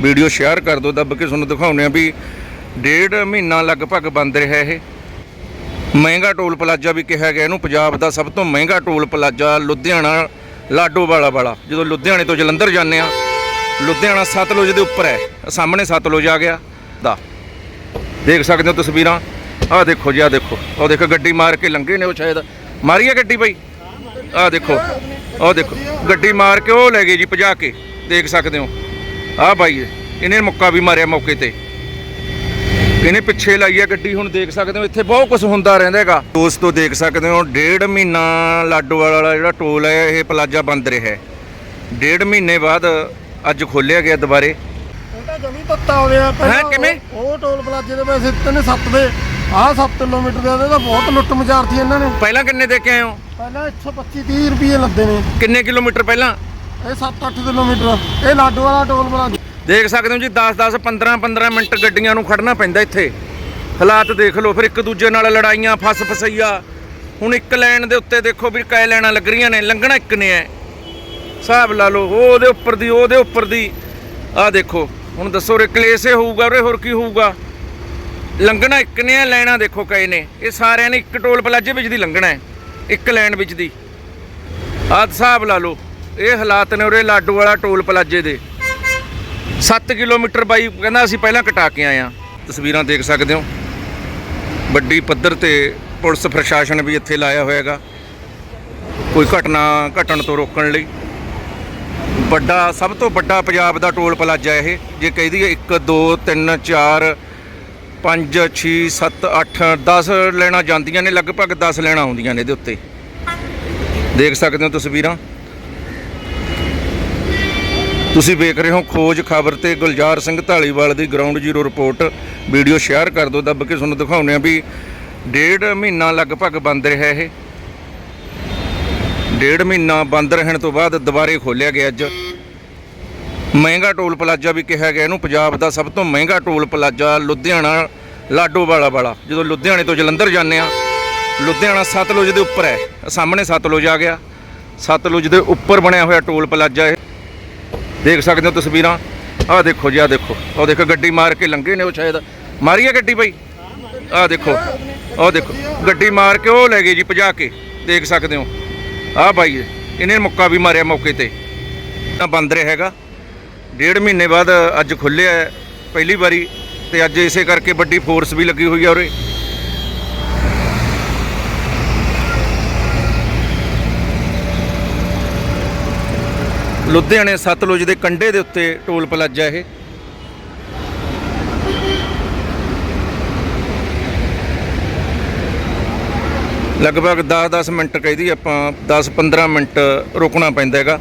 Video share ਕਰ ਦਿਓ ਦੱਬ ਕੇ ਤੁਹਾਨੂੰ ਦਿਖਾਉਂਦੇ ਆ ਵੀ ਡੇਢ ਮਹੀਨਾ ਲਗਭਗ ਬੰਦ ਰਿਹਾ ਇਹ। ਮਹਿੰਗਾ ਟੋਲ ਪਲਾਜ਼ਾ ਵੀ ਕਿਹਾ ਗਿਆ, ਇਹਨੂੰ ਪੰਜਾਬ ਦਾ ਸਭ ਤੋਂ ਮਹਿੰਗਾ ਟੋਲ ਪਲਾਜ਼ਾ, ਲੁਧਿਆਣਾ ਲਾਡੋਵਾਲਾ ਵਾਲਾ ਜਦੋਂ ਲੁਧਿਆਣੇ ਤੋਂ ਜਲੰਧਰ ਜਾਂਦੇ ਆ ਲੁਧਿਆਣਾ ਸਤਲੁਜ ਦੇ ਉੱਪਰ ਹੈ, ਸਾਹਮਣੇ ਸਤਲੁਜ ਆ ਗਿਆ। ਦਾ, ਦੇਖ ਸਕਦੇ ਹੋ ਤਸਵੀਰਾਂ, ਆਹ ਦੇਖੋ ਜੀ, ਆਹ ਦੇਖੋ। ਉਹ ਦੇਖੋ, ਗੱਡੀ ਮਾਰ ਕੇ ਲੰਘੇ ਨੇ ਉਹ ਸ਼ਾਇਦ। ਮਾਰੀ ਹੈ ਗੱਡੀ ਬਾਈ? ਆਹ ਦੇਖੋ ਉਹ ਦੇਖੋ, ਗੱਡੀ ਮਾਰ ਕੇ ਉਹ ਲੈ ਗਏ ਜੀ, ਭਜਾ ਕੇ, ਦੇਖ ਸਕਦੇ ਹੋ। ਆਹ ਬਾਈ ਇਹਨੇ ਮੁੱਕਾ ਵੀ ਮਾਰਿਆ ਮੌਕੇ ਤੇ। ਇਹਨੇ ਪਿੱਛੇ ਲਾਈ ਹੈ ਗੱਡੀ ਹੁਣ ਦੇਖ ਸਕਦੇ ਹੋ ਇੱਥੇ ਬਹੁਤ ਕੁਝ ਹੁੰਦਾ ਰਹਿੰਦਾ ਹੈਗਾ। ਦੋਸਤੋ ਦੇਖ ਸਕਦੇ ਹੋ ਡੇਢ ਮਹੀਨਾ ਲਾਡੋ ਵਾਲਾ ਜਿਹੜਾ ਟੋਲ ਹੈ ਇਹ ਪਲਾਜ਼ਾ ਬੰਦ ਰਿਹਾ ਹੈ। ਡੇਢ ਮਹੀਨੇ ਬਾਅਦ ਅੱਜ ਖੋਲਿਆ ਗਿਆ ਦੁਬਾਰੇ। ਇਹ ਤਾਂ ਜਮੀ ਤੱਤਾ ਹੋ ਗਿਆ ਪਹਿਲਾਂ ਹੈਂ, ਕਿਵੇਂ? ਉਹ- ਉਹ ਟੋਲ ਪਲਾਜ਼ੇ ਦੇ ਪੈਸੇ ਦਿੱਤੇ ਨੇ 7 ਦੇ। ਆਹ 7 ਕਿਲੋਮੀਟਰ ਦੇ ਇਹਦੇ ਤਾਂ ਬਹੁਤ ਲੁੱਟ ਮਚਾਰਤੀ ਇਹਨਾਂ ਨੇ। ਪਹਿਲਾਂ ਕਿੰਨੇ ਦੇ ਕੇ ਆਏ ਹੋ? ਪਹਿਲਾਂ 125 30 ਰੁਪਏ ਲੱਦੇ ਨੇ। ਕਿੰਨੇ ਕਿਲੋਮੀਟਰ ਪਹਿਲਾਂ? ਇਹ 7-8 ਕਿਲੋਮੀਟਰ। ਇਹ ਲਾਡੂ ਵਾਲਾ ਟੋਲ ਪਲਾਜ਼ਾ। ਦੇਖ ਸਕਦੇ ਹੋ ਜੀ 10 10 15 15 ਮਿੰਟ ਗੱਡੀਆਂ ਨੂੰ ਖੜਨਾ ਪੈਂਦਾ ਇੱਥੇ। ਹਾਲਾਤ ਦੇਖ ਲਓ, ਫਿਰ ਇੱਕ ਦੂਜੇ ਨਾਲ ਲੜਾਈਆਂ, ਫਸ ਫਸਈਆ। ਹੁਣ ਇੱਕ ਲਾਈਨ ਦੇ ਉੱਤੇ ਦੇਖੋ ਵੀ ਕੈ ਲੈਣਾ ਲੱਗ ਰਹੀਆਂ ਨੇ, ਲੰਘਣਾ ਇੱਕ ਨੇ ਐ। ਹਿਸਾਬ ਲਾ ਲਓ, ਉਹਦੇ ਉੱਪਰ ਦੀ, ਉਹਦੇ ਉੱਪਰ ਦੀ। ਆਹ ਦੇਖੋ, ਹੁਣ ਦੱਸੋ ਰੇ, ਕਲੇਸੇ ਹੋਊਗਾ ਉਰੇ, ਹੋਰ ਕੀ ਹੋਊਗਾ? ਲੰਘਣਾ ਇੱਕ ਨੇ ਲੈਣਾ ਦੇਖੋ ਕਏ ਨੇ। ਇਹ ਸਾਰਿਆਂ ਨੇ ਇੱਕ ਟੋਲ ਪਲਾਜ਼ੇ ਵਿੱਚ ਦੀ ਲੰਘਣਾ ਹੈ ਇੱਕ ਲਾਈਨ ਵਿੱਚ ਦੀ। ਆਹ ਹਿਸਾਬ ਲਾ ਲਓ। ਇਹ ਹਾਲਾਤ ਨੇ ਉਰੇ ਲਾਡੂ ਵਾਲਾ ਟੋਲ ਪਲਾਜ਼ੇ ਦੇ। 7 ਕਿਲੋਮੀਟਰ ਬਾਈ ਕਹਿੰਦਾ ਅਸੀਂ ਪਹਿਲਾਂ ਕਟਾ ਕੇ ਆਏ ਆ ਤਸਵੀਰਾਂ ਦੇਖ ਸਕਦੇ ਹੋ। ਵੱਡੀ ਪੱਧਰ ਤੇ ਪੁਲਿਸ ਪ੍ਰਸ਼ਾਸਨ ਵੀ ਇੱਥੇ ਲਾਇਆ ਹੋਇਆਗਾ। ਕੋਈ ਘਟਨਾ ਘਟਣ ਤੋਂ ਰੋਕਣ ਲਈ। ਵੱਡਾ, ਸਭ ਤੋਂ ਵੱਡਾ ਪੰਜਾਬ ਦਾ ਟੋਲ ਪਲਾਜ਼ਾ ਇਹ। ਜੇ ਕਹਿ ਦਈਏ 1 2 3 4 5 6 7 8 10 ਲੈਣਾ ਜਾਂਦੀਆਂ ਨੇ, ਲਗਭਗ 10 ਲੈਣਾ ਆਉਂਦੀਆਂ ਨੇ ਇਹਦੇ ਉੱਤੇ। ਦੇਖ ਸਕਦੇ ਹੋ ਤਸਵੀਰਾਂ। ਤੁਸੀਂ ਵੇਖ ਰਹੇ ਹੋ ਖੋਜ ਖਬਰ ਤੇ ਗੁਲਜ਼ਾਰ ਸਿੰਘ ਢਾਲੀਵਾਲ ਦੀ ground zero report video share ਕਰ ਦਿਓ, ਦੱਬ ਕੇ ਤੁਹਾਨੂੰ ਦਿਖਾਉਂਦੇ ਆ ਵੀ ਡੇਢ ਮਹੀਨਾ ਲਗਭਗ ਬੰਦ ਰਿਹਾ ਇਹ। ਡੇਢ ਮਹੀਨਾ ਬੰਦ ਰਹਿਣ ਤੋਂ ਬਾਅਦ ਦੁਬਾਰੇ ਖੋਲਿਆ ਗਿਆ ਅੱਜ। ਮਹਿੰਗਾ ਟੋਲ ਪਲਾਜ਼ਾ ਵੀ ਕਿਹਾ ਗਿਆ ਇਹਨੂੰ, ਪੰਜਾਬ ਦਾ ਸਭ ਤੋਂ ਮਹਿੰਗਾ ਟੋਲ ਪਲਾਜ਼ਾ ਲੁਧਿਆਣਾ ਲਾਡੋਵਾਲਾ ਵਾਲਾ ਜਦੋਂ ਲੁਧਿਆਣੇ ਤੋਂ ਜਲੰਧਰ ਜਾਂਦੇ ਆ ਲੁਧਿਆਣਾ ਸਤਲੁਜ ਦੇ ਉੱਪਰ ਹੈ। ਸਾਹਮਣੇ ਸਤਲੁਜ ਆ ਗਿਆ। ਸਤਲੁਜ ਦੇ ਉੱਪਰ ਬਣਿਆ ਹੋਇਆ ਟੋਲ ਪਲਾਜ਼ਾ ਇਹ। ਦੇਖ ਸਕਦੇ ਹੋ ਤਸਵੀਰਾਂ। ਆਹ ਦੇਖੋ ਜੀ, ਆਹ ਦੇਖੋ। ਉਹ ਦੇਖੋ, ਗੱਡੀ ਮਾਰ ਕੇ ਲੰਘੇ ਨੇ ਉਹ ਸ਼ਾਇਦ। ਮਾਰੀ ਆ ਗੱਡੀ ਬਾਈ? ਆਹ ਦੇਖੋ ਉਹ ਦੇਖੋ। ਗੱਡੀ ਮਾਰ ਕੇ ਉਹ ਲੈ ਗਏ ਜੀ, ਭਜਾ ਕੇ। ਦੇਖ ਸਕਦੇ ਹੋ। ਆਹ ਬਾਈ, ਇਹਨੇ ਮੁੱਕਾ ਵੀ ਮਾਰਿਆ ਮੌਕੇ ਤੇ। ਤਾਂ ਬੰਦ ਰਿਹਾ ਹੈਗਾ। ਡੇਢ ਮਹੀਨੇ ਬਾਅਦ ਅੱਜ ਖੁੱਲਿਆ ਪਹਿਲੀ ਵਾਰੀ ਤੇ ਅੱਜ ਇਸੇ ਕਰਕੇ ਵੱਡੀ ਫੋਰਸ ਵੀ ਲੱਗੀ ਹੋਈ ਆ ਉਰੇ। ਲੁਧਿਆਣੇ ਸਤਲੁਜ ਦੇ ਕੰਢੇ ਦੇ ਉੱਤੇ ਟੋਲ ਪਲਾਜ਼ਾ ਇਹ। ਲਗਭਗ 10-10 ਮਿੰਟ ਕਹਿਦੀ ਆਪਾਂ 10-15 ਮਿੰਟ ਰੁਕਣਾ ਪੈਂਦਾ ਹੈਗਾ।